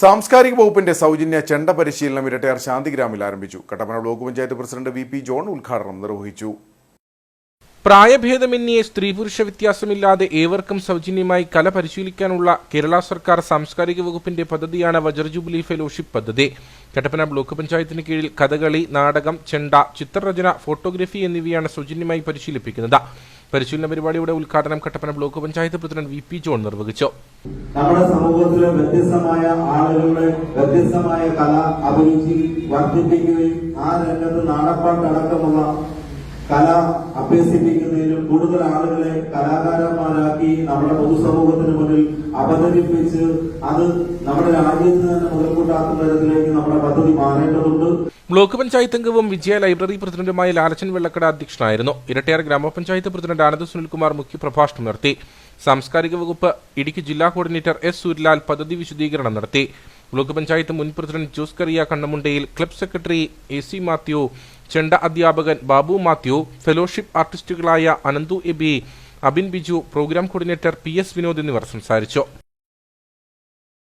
സാംസ്കാരിക വകുപ്പിന്റെ സൗജന്യ ചെണ്ട പരിശീലനം ഇരട്ടയാർ ശാന്തിഗ്രാമിൽ ആരംഭിച്ചു. Kattappana block panchayat president V P John ഉദ്ഘാടനം നിർവഹിച്ചു. പ്രായഭേദമന്യേ സ്ത്രീ പുരുഷ വ്യത്യാസമില്ലാതെ ഏവർക്കും സൗജന്യമായി കല പരിശീലിക്കാനുള്ള കേരള സർക്കാർ സാംസ്കാരിക വകുപ്പിന്റെ പദ്ധതിയാണ് വജർ ജൂബിലി ഫെലോഷിപ്പ് പദ്ധതി. കട്ടപ്പന ബ്ലോക്ക് പഞ്ചായത്തിന് കീഴിൽ കഥകളി നാടകം ചെണ്ട ചിത്രരചന ഫോട്ടോഗ്രഫി എന്നിവയാണ് സൗജന്യമായി പരിശീലിപ്പിക്കുന്നത്. പരിശീലന പരിപാടിയുടെ ഉദ്ഘാടനം Kattappana block panchayat president V P John നിർവഹിച്ചു. നമ്മുടെ സമൂഹത്തിലെ വ്യത്യസ്തമായ ആളുകളുടെ വ്യത്യസ്തമായ കല അഭിരുചി വർദ്ധിപ്പിക്കുകയും ആ രംഗത്ത് നാടപ്പാട്ടടക്കമുള്ള കല അഭ്യസിപ്പിക്കുന്നതിനും കൂടുതൽ ആളുകളെ കലാകാരന്മാരാക്കി നമ്മുടെ പൊതുസമൂഹത്തിന് മുന്നിൽ അവതരിപ്പിച്ച് അത് നമ്മുടെ രാജ്യത്ത് തന്നെ മുതൽക്കൂട്ടാക്കുന്ന തരത്തിലേക്ക് നമ്മുടെ പദ്ധതി മാറേണ്ടതുണ്ട്. ബ്ലോക്ക് പഞ്ചായത്ത് അംഗവും വിജയ ലൈബ്രറി പ്രസിഡന്റുമായ ലാലച്ചൻ വെള്ളക്കട അധ്യക്ഷനായിരുന്നു. ഇരട്ടയാർ ഗ്രാമപഞ്ചായത്ത് പ്രസിഡന്റ് ആനന്ദ് സുനിൽകുമാർ മുഖ്യപ്രഭാഷണം നടത്തി. സാംസ്കാരിക വകുപ്പ് ഇടുക്കി ജില്ലാ കോർഡിനേറ്റർ എസ് സൂര്യലാൽ പദ്ധതി വിശദീകരണം നടത്തി. ബ്ലോക്ക് പഞ്ചായത്ത് മുൻ president Jose Kariya Kannamundayil club secretary A C Mathew ചെണ്ട അധ്യാപകൻ Babu Mathew fellowship ആർട്ടിസ്റ്റുകളായ Ananthu Abi Abin Biju program coordinator P S Vinod എന്നിവർ സംസാരിച്ചു.